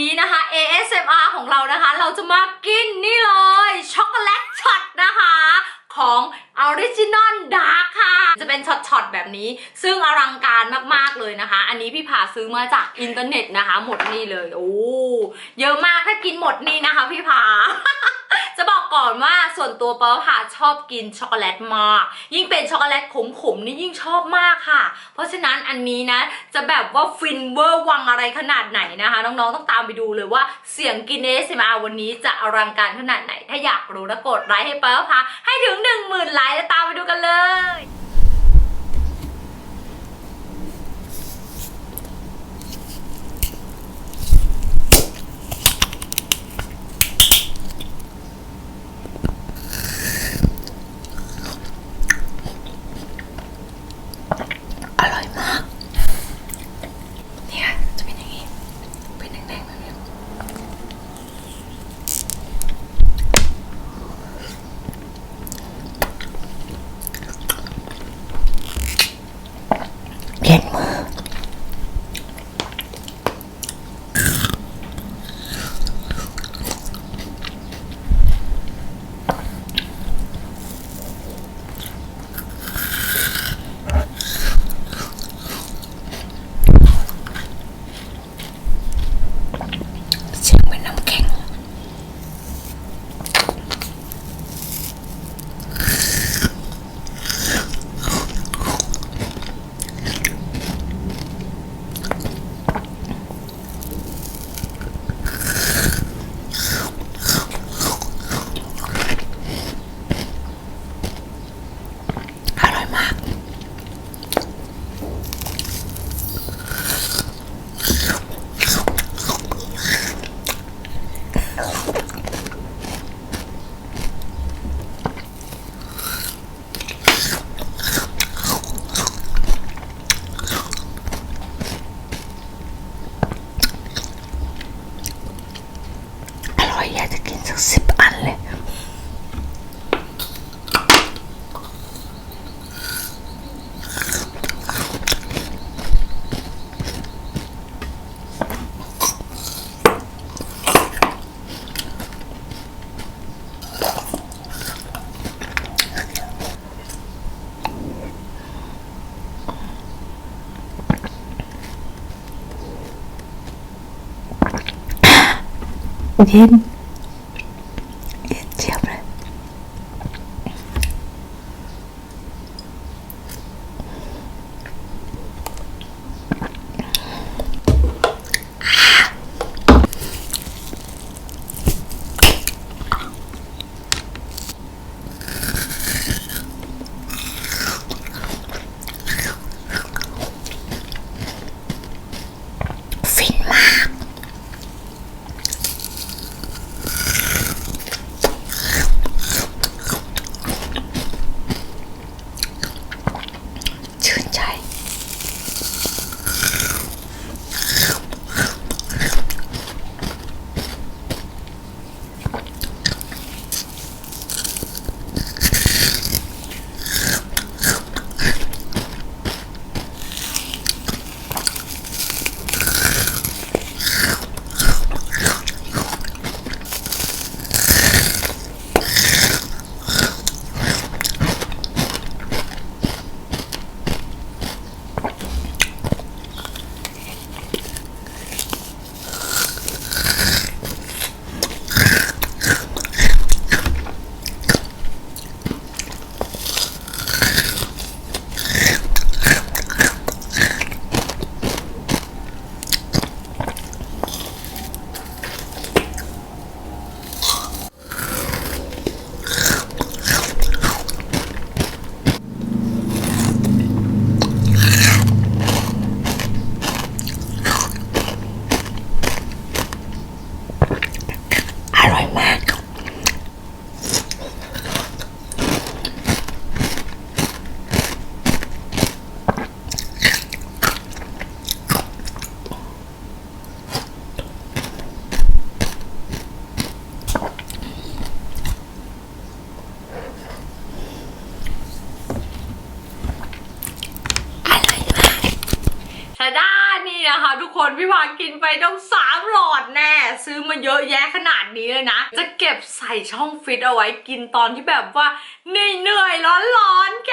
นี้นะคะ ASMR ของเรานะคะ เราจะมากินนี่เลย ช็อกโกแลตช็อตนะคะของ Original Dark ค่ะ จะเป็นช็อตๆแบบนี้ ซึ่งอลังการมากๆเลยนะคะ อันนี้พี่ผาซื้อมาจากอินเทอร์เน็ตนะคะ หมดนี่เลย โอ้ เยอะมากถ้ากินหมดนี่นะคะพี่ผา จะบอกก่อนว่าส่วนตัวเป๊าค่ะชอบกินช็อกโกแลตมาก ยิ่งเป็นช็อกโกแลตขมๆนี่ยิ่งชอบมากค่ะ เพราะฉะนั้นอันนี้นะจะแบบว่าฟินเวอร์วังอะไรขนาดไหนนะคะ น้องๆต้องตามไปดูเลยว่าเสียงกินเอสมาวันนี้จะอลังการขนาดไหน ถ้าอยากรู้นะกดไลค์ให้เป๊าค่ะให้ถึง 1 0,000ไลค์แล้วตามไปดูกันเลย อร่อยมาก เนี่ยจะเป็นอย่างนี้ เป็นแดงๆแบบนี้เย็นมือ เสียงเป็นน้ำแข็ง อร่อยมาก อยอยากจะกินสักสิบอันเลย เย็น อร่อยมากใช้ได้นี่นะคะทุกคนพี่พากินไปต้องสามหลอดแน่ ซื้อมาเยอะแยะขนาดนี้เลยนะ จะเก็บใส่ช่องฟิตเอาไว้กินตอนที่แบบว่าเหนื่อยๆร้อนๆแก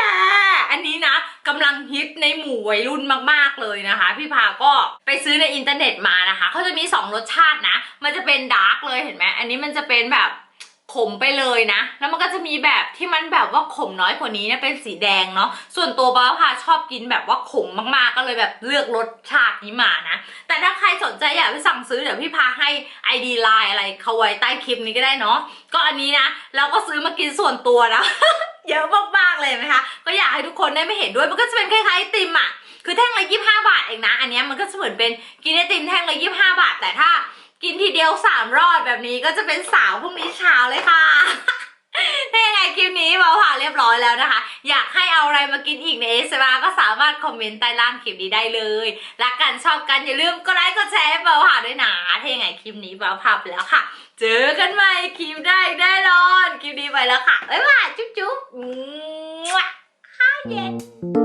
อันนี้นะกำลังฮิตในหมู่วัยรุ่นมากๆเลยนะคะ พี่พาก็ไปซื้อในอินเทอร์เน็ตมานะคะเขาจะมีสองรสชาตินะ มันจะเป็นดาร์กเลยเห็นไหมอันนี้มันจะเป็นแบบ ขมไปเลยนะ แล้วมันก็จะมีแบบที่มันแบบว่าขมน้อยกว่านี้นะเป็นสีแดงเนาะส่วนตัวบ้าพาชอบกินแบบว่าขมมากๆก็เลยแบบเลือกรสชาตินี้มานะ แต่ถ้าใครสนใจอยากไปสั่งซื้อเดี๋ยวพี่พาให้ ID ไลน์อะไรเขาไว้ใต้คลิปนี้ก็ได้เนาะก็อันนี้นะเราก็ซื้อมากินส่วนตัวนะเยอะมากๆเลยไหมคะ ก็อยากให้ทุกคนได้ไม่เห็นด้วยมันก็จะเป็นคล้ายๆไอติมอะคือแท่งละยี่บห้าบาทเองนะ อันนี้มันก็เหมือนเป็นกินไอติมแท่งละยี่บห้าบาท แต่ถ้า กินทีเดียวสามรอดแบบนี้ก็จะเป็นสาวพรุ่งนี้เช้าเลยค่ะถ้ายังไงคลิปนี้เราผ่านเรียบร้อยแล้วนะคะ อยากให้เอาอะไรมากินอีกในเอสมาก็สามารถคอมเมนต์ใต้ล่างคลิปนี้ได้เลยรักกันชอบกันอย่าลืมกดไลค์กดแชร์ให้เบาผ่าด้วยนะถ้ายังไงคลิปนี้เบาผ่าไปแล้วค่ะ เจอกันใหม่คลิปได้แน่นอนคลิปนี้ไปแล้วค่ะบ๊ายบายจุ๊บจุ๊บอืม Hi, Jen.